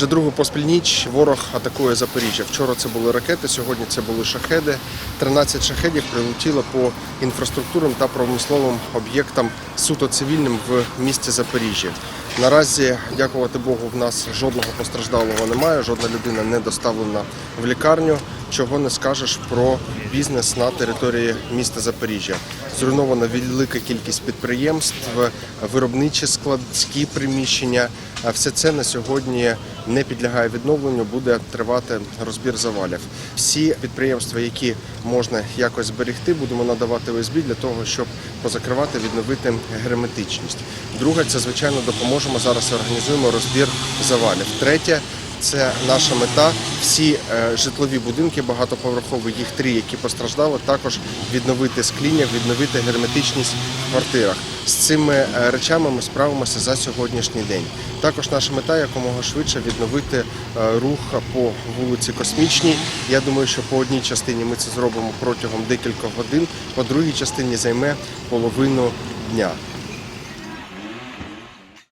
Вже другу поспіль ніч ворог атакує Запоріжжя. Вчора це були ракети, сьогодні це були шахеди. 13 шахедів прилетіло по інфраструктурним та промисловим об'єктам суто цивільним в місті Запоріжжя. Наразі, дякувати Богу, в нас жодного постраждалого немає, жодна людина не доставлена в лікарню. Чого не скажеш про бізнес на території міста Запоріжжя. Зруйнована велика кількість підприємств, виробничі складські приміщення. А Все це на сьогодні не підлягає відновленню, буде тривати розбір завалів. Всі підприємства, які можна якось зберегти, будемо надавати ОСБ для того, щоб позакривати, відновити герметичність. Друге, це звичайно допоможемо зараз. Організуємо розбір завалів. Третє. Це наша мета. Всі е, житлові будинки багатоповерхові, їх три, які постраждали, також відновити скління, відновити герметичність в квартирах. З цими е, речами ми справимося за сьогоднішній день. Також наша мета якомога швидше відновити е, рух по вулиці Космічній. Я думаю, що по одній частині ми це зробимо протягом декількох годин, по другій частині займе половину дня.